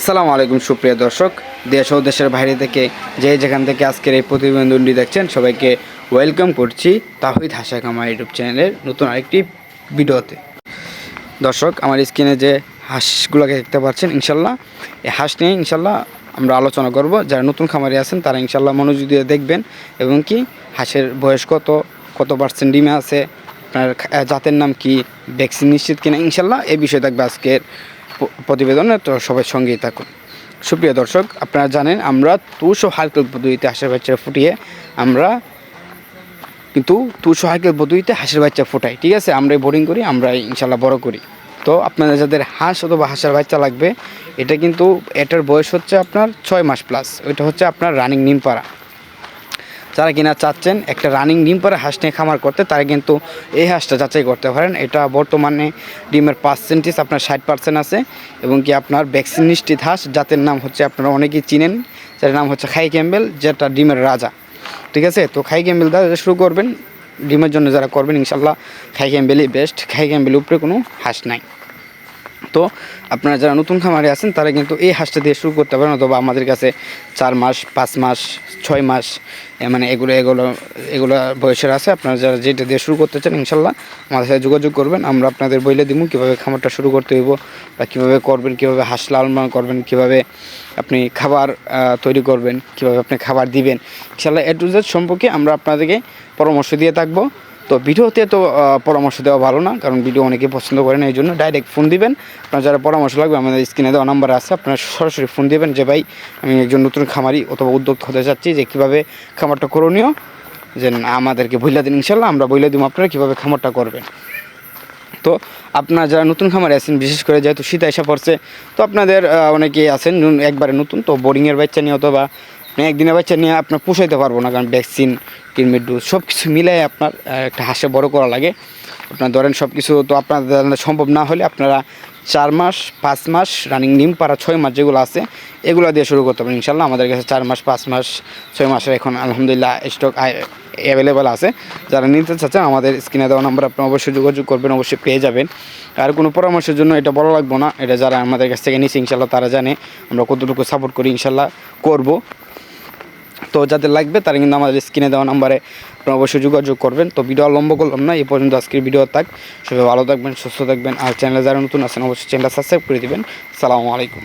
আসসালামু আলাইকুম, সুপ্রিয় দর্শক। দেশ ও দেশের বাইরে থেকে যে যেখান থেকে আজকের এই প্রতিবেদনটি দেখছেন, সবাইকে ওয়েলকাম করছি তাহিদ হাসা কামা ইউটিউব চ্যানেলের নতুন আরেকটি ভিডিওতে। দর্শক, আমার স্ক্রিনে যে হাঁসগুলোকে দেখতে পাচ্ছেন, ইনশাল্লাহ, এই হাঁস নিয়ে ইনশাল্লাহ আমরা আলোচনা করব। যারা নতুন খামারি আছেন, তারা ইনশাল্লাহ মনোযোগ দিয়ে দেখবেন এবং কি হাঁসের বয়স কত কত পার্সেন্ট ডিমে আছে, আপনার জাতের নাম কি, ভ্যাকসিন নিশ্চিত কিনা, ইনশাল্লাহ এই বিষয়ে থাকবে আজকের প্রতিবেদনে, তো সবাই সঙ্গেই থাকুন। সুপ্রিয় দর্শক, আপনারা জানেন, আমরা তুষ ও হালকেল পদ্ধতিতে হাঁসের বাচ্চা ফুটিয়ে আমরা কিন্তু তুষ ও হালকেল পদ্ধতিতে হাঁসের বাচ্চা ফোটাই, ঠিক আছে? আমরাই বোরিং করি আমরা ইনশাল্লাহ বড় করি। তো আপনাদের যাদের হাঁস অথবা হাঁসের বাচ্চা লাগবে, এটা কিন্তু এটার বয়স হচ্ছে আপনার ছয় মাস প্লাস ওইটা হচ্ছে আপনার রানিং নিমপাড়া। যারা কিনা চাচ্ছেন একটা রানিং ডিম পরে হাঁস নিয়ে খামার করতে, তারা কিন্তু এই হাঁসটা যাচাই করতে পারেন। এটা বর্তমানে ডিমের পার্সেন্টেজ আপনার ষাট পার্সেন্ট আছে এবং কি আপনার ভ্যাকসিন নিশ্চিত হাঁস, জাতের নাম হচ্ছে আপনারা অনেকেই চিনেন, যার নাম হচ্ছে খাই ক্যাম্বেল, যেটা ডিমের রাজা। ঠিক আছে? তো খাই ক্যাম্বেল দ্বারা শুরু করবেন, ডিমের জন্য যারা করবেন ইনশাল্লাহ খাই ক্যাম্বেলই বেস্ট খাই ক্যাম্বেল উপরে কোনো হাঁস নাই। তো আপনারা যারা নতুন খামারে আছেন, তারা কিন্তু এই হাঁসটা দিয়ে শুরু করতে পারেন অথবা আমাদের কাছে চার মাস, পাঁচ মাস, ছয় মাস মানে এগুলো এগুলো এগুলো বয়সের আছে। আপনারা যারা যেটা দিয়ে শুরু করতে চান, ইনশাল্লাহ আমাদের সাথে যোগাযোগ করবেন। আমরা আপনাদের বইলে দিব কীভাবে খামারটা শুরু করতে হইব বা কীভাবে করবেন, কীভাবে হাঁস লালন করবেন, কীভাবে আপনি খাবার তৈরি করবেন, কীভাবে আপনি খাবার দিবেন। ইনশাল্লাহ এ টু জেড সম্পর্কে আমরা আপনাদেরকে পরামর্শ দিয়ে থাকব। তো ভিডিওতে তো পরামর্শ দেওয়া ভালো না, কারণ ভিডিও অনেকে পছন্দ করেন এই জন্য ডাইরেক্ট ফোন দিবেন। আপনার যারা পরামর্শ লাগবে, আমাদের স্ক্রিনে দেওয়া নাম্বার আছে, আপনারা সরাসরি ফোন দিবেন যে, ভাই, আমি একজন নতুন খামারি অথবা উদ্যোক্তা হতে চাচ্ছি যে, কীভাবে খামারটা করণীয়? যে আমাদেরকে বইলা দিন ইনশাল্লাহ আমরা বইলে দিব আপনারা কীভাবে খামারটা করবেন। তো আপনারা যারা নতুন খামারে আছেন, বিশেষ করে যেহেতু শীত এসে পড়ছে, তো আপনাদের অনেকেই আছেন, একবারে নতুন, তো বোরিংয়ের বাচ্চা নিয়ে অথবা আপনি একদিনের বাচ্চা নিয়ে আপনার পুষাইতে পারব না, কারণ ভ্যাকসিন কিনমের ডোজ সব কিছু মিলাই আপনার একটা হাঁসে বড় করা লাগে। আপনার ধরেন সব কিছু তো আপনার সম্ভব না হলে আপনারা চার মাস, পাঁচ মাস রানিং নিম পাড়া ছয় মাস যেগুলো আছে, এগুলো দিয়ে শুরু করতে পারেন। ইনশাল্লাহ আমাদের কাছে চার মাস, পাঁচ মাস, ছয় মাসের এখন আলহামদুলিল্লাহ স্টক অ্যাভেলেবেল আছে। যারা নিতে চাচ্ছেন, আমাদের স্ক্রিনে দেওয়া নাম্বার আপনি অবশ্যই যোগাযোগ করবেন, অবশ্যই পেয়ে যাবেন। আর কোনো পরামর্শের জন্য এটা বড় লাগবো না, এটা যারা আমাদের কাছ থেকে নিচ্ছে ইনশাল্লাহ তারা জানে। আমরা কতটুকু সাপোর্ট করি ইনশাল্লাহ করব। তো যাদের লাগবে তারা কিন্তু আমাদের স্ক্রিনে দেওয়া নাম্বারে অবশ্যই যোগাযোগ করবেন। তো ভিডিও লম্বা করলাম না, এই পর্যন্ত আজকের ভিডিও থাক। সবাই ভালো থাকবেন, সুস্থ থাকবেন। আর চ্যানেলে যারা নতুন আছেন, অবশ্যই চ্যানেলটা সাবস্ক্রাইব করে দেবেন। সালামু আলাইকুম।